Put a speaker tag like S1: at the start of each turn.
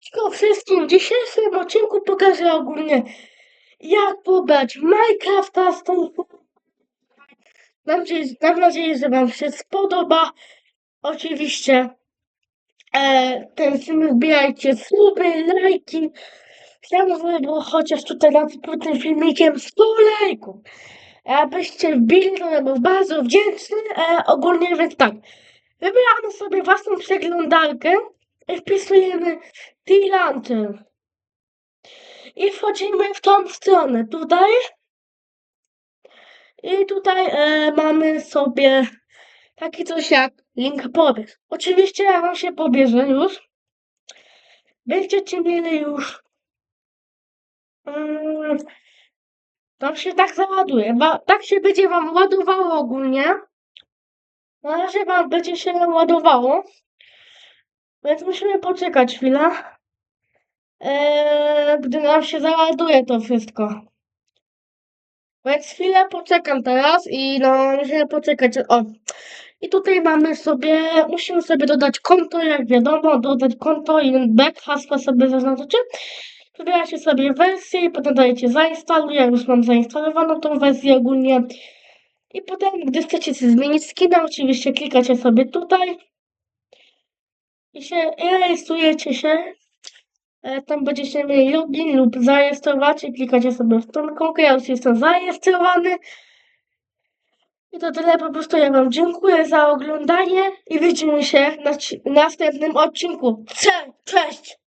S1: Wszystko wszystkim. W dzisiejszym odcinku pokażę ogólnie jak pobrać Minecrafta z tą mam mam nadzieję, że Wam się spodoba. Oczywiście e, ten film wbijajcie suby, lajki. Chciałbym, było chociaż tutaj nad tym filmikiem 100 lajków. Abyście wbili, to ja bym bardzo wdzięczny. E, ogólnie więc tak. Wybieramy sobie własną przeglądarkę wpisujemy T-Lantern. I wchodzimy w tą stronę tutaj. I tutaj e, mamy sobie taki coś jak link pobierz. Oczywiście jak wam się pobierze już, będziecie mieli już tam się tak załaduje. Wa- tak się będzie wam ładowało ogólnie. Na razie wam będzie się ładowało. Więc musimy poczekać chwilę. Eee, gdy nam się załaduje to wszystko. Więc chwilę poczekam teraz i no musimy poczekać. O. I tutaj mamy sobie, musimy sobie dodać konto, jak wiadomo, dodać konto i back hasła sobie zaznaczycie. Wybieracie sobie wersję i potem dajecie zainstaluj. Ja już mam zainstalowaną tą wersję ogólnie. I potem, gdy chcecie zmienić skina, oczywiście klikacie sobie tutaj i się rejestrujecie się. E, Tam będziecie mieli login lub zarejestrować i klikacie sobie w tą ikonkę. Ja już jestem zarejestrowany. I to tyle, po prostu ja Wam dziękuję za oglądanie i widzimy się na następnym odcinku. Cze- Cześć!